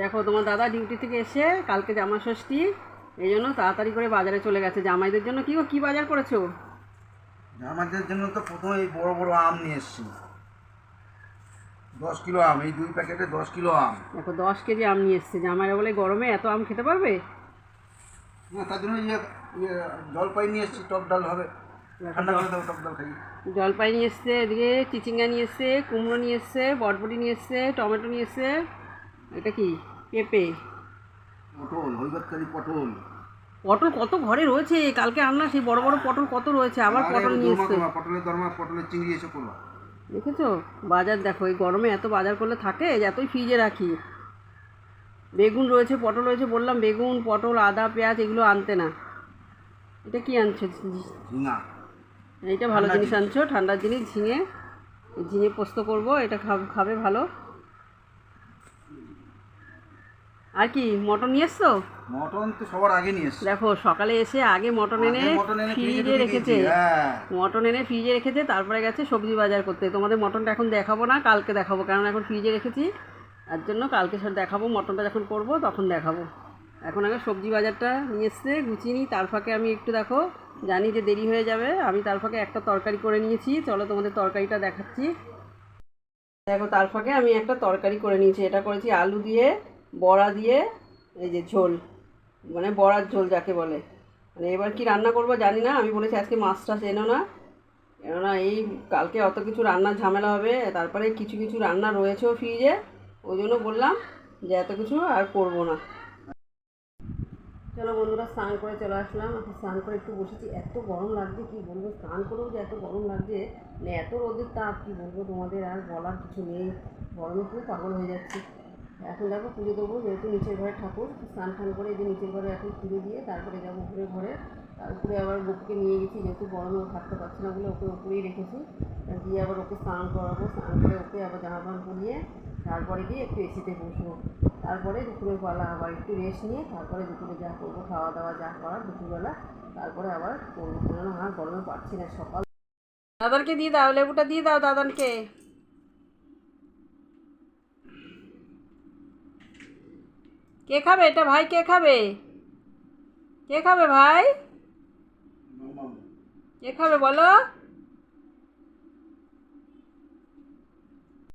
দেখো তোমার দাদা ডিউটি থেকে এসে কালকে জামা ষষ্ঠী এই জন্য তাড়াতাড়ি করে বাজারে চলে গেছে। জামাইদের জন্য কি কি বাজার করেছ? আমাদের জন্য তো প্রথমে এই বড় বড় আম নিয়ে এসছি। দশ কিলো আম এই দুই প্যাকেটে দশ কিলো আম। দেখো দশ কেজি আম নিয়ে এসছে। জামাইরা বলে গরমে এত আম খেতে পারবে? না তার জন্য ইয়ে ইয়ে জলপাই নিয়ে এসছি টক ডাল হবে। ঠান্ডা করে দেবো টক ডাল খাই জলপাই নিয়ে এসছে এদিকে চিচিঙ্গা নিয়ে এসছে কুমড়ো নিয়ে এসছে বটবটি নিয়ে এসছে টমেটো নিয়ে এসছে। এটা কি? পেঁপে। পটল পটল। পটল কত ঘরে রয়েছে? কালকে আনলাম সেই বড় বড় পটল কত রয়েছে? আবার পটল নিয়ে এসছে। পটলের দরমা পটলের চিংড়ি এসে করব। দেখেছ? বাজার দেখো এই গরমে এত বাজার করলে থাকে যে এতই ফ্রিজে রাখি। বেগুন রয়েছে পটল রয়েছে বললাম বেগুন পটল আদা পেঁয়াজ এগুলো আনতে না। এটা কি আনছো? এইটা ভালো জিনিস আনছো ঠান্ডার জিনিস ঝিঙে। ঝিঙে পোস্ত করব এটা খাবে ভালো। আর কি মটন নিয়ে এসছো? মটন তো সবার আগে নিয়ে এসছি। দেখো সকালে এসে আগে মটন এনে ফ্রিজে রেখেছে। হ্যাঁ। মটন এনে ফ্রিজে রেখেছে তারপরে গেছে সবজি বাজার করতে। তোমাদের মটনটা এখন দেখাবো না কালকে দেখাবো কারণ এখন ফ্রিজে রেখেছি। তার জন্য কালকে সব দেখাবো মটনটা যখন করব তখন দেখাবো। এখন আগে সবজি বাজারটা নিয়ে এসছে গুছিয়ে নিই। তার ফাঁকে আমি একটু দেখো জানি যে দেরি হয়ে যাবে। আমি তার ফাঁকে একটা তরকারি করে নিয়েছি। চলো তোমাদের তরকারিটা দেখাচ্ছি। দেখো তার ফাঁকে আমি একটা তরকারি করে নিয়েছি। এটা করেছি আলু দিয়ে বড়া দিয়ে, এই যে ঝোল মানে বড়ার ঝোল যাকে বলে। মানে এবার কি রান্না করব জানি না, আমি বলেছি আজকে মাছ টাছ এনো না। কেননা এই কালকে অত কিছু রান্নার ঝামেলা হবে, তারপরে কিছু কিছু রান্না রয়েছেও ফ্রিজে ওই জন্য বললাম যে এত কিছু আর করব না। চলো বন্ধুরা, স্নান করে চলে আসলাম। এখন স্নান করে একটু বসেছি। এত গরম লাগছে, কি বলব? স্নান করেও যে এত গরম লাগছে। মানে এত রোদের তাপ, কি বলব তোমাদের? আর বলার কিছু নেই। গরমে খুব পাগল হয়ে যাচ্ছে। এখন দেখো পুজো দেবো, যেহেতু নিচের ঘরে ঠাকুর, স্নান টান করে এই যে নিচের ঘরে এখন পুজো দিয়ে তারপরে যাব উপরে ঘরে। তারপরে আবার বুকুকে নিয়ে গেছি, যেহেতু গরমে ও থাকতে পারছে না বলে ওকে উপরেই রেখেছি। দিয়ে আবার ওকে স্নান করাবো, স্নান করে ওকে আবার জামা প্যান্ট পরিয়ে তারপরে গিয়ে একটু এসিতে বসবো। তারপরে দুপুরের বেলা আবার একটু রেস্ট নিয়ে তারপরে দুপুরে যা করব, খাওয়া দাওয়া যা করার দুপুরবেলা তারপরে আবার করব। কেননা আর গরমে পারছি না সকাল। দাদানকে দিয়ে দাও, লেবুটা দিয়ে দাও দাদানকে। কে খাবে এটা ভাই? কে খাবে? কে খাবে ভাই? কে খাবে বলো?